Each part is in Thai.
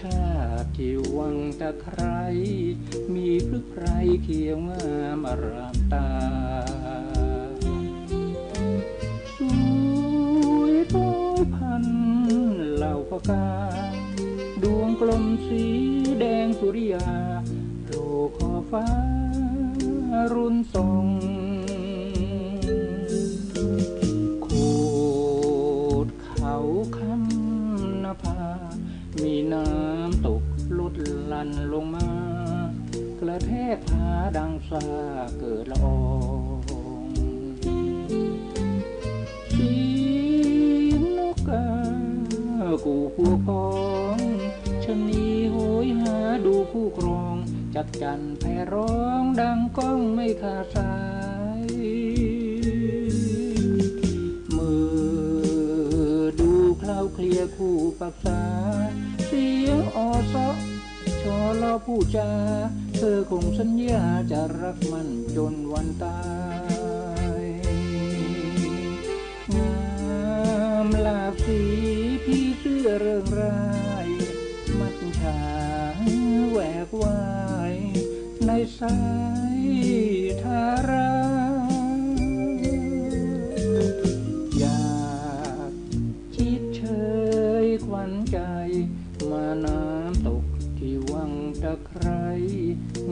ชาติที่วังตะไคร้มีพฤกไพรเขียวงามอารามตา สวยร้อยพันเหล่าพกา ดวงกลมสีแดงสุริยาโผล่ขอฟ้ารุ่นทรงโคดเขาคำ ภามีน้ำตกลุดลันลงมา กระแทกผาดังซาเกิดละอองเสียงนกกากูผู้พองชนีโหยหาดูคู่ครอง จักจันแผ่ร้องดังก้องไม่ขาดสาย เลี้ยคู่ปรักษา เสียงออซอชอลอผู้จา เธอคงสัญญาจะรักมันจนวันตายงามลาบสีพี่เสื้อเริงราย มัดฉาแหวกวายในสาย มาน้ำตกที่วังตะไคร้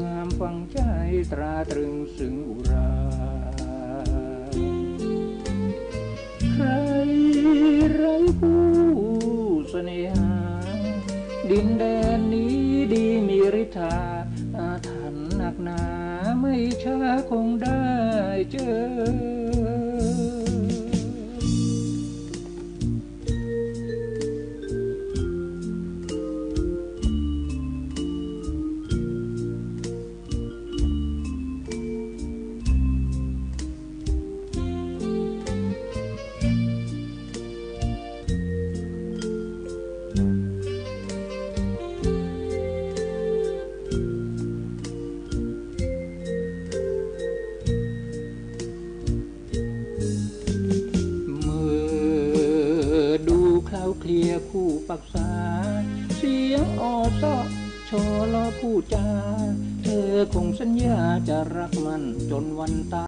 งามฟังใจตราตรึงสึงอุรา ใครไรผู้เสน่หา ดินแดนนี้ดีมีฤทธาอาถรรพ์หนักหนาไม่ช้าคงได้เจอ เคลียร์คู่ปรักษา เสียงออซอชอลอผู้จา เธอคงสัญญาจะรักมันจนวันตาย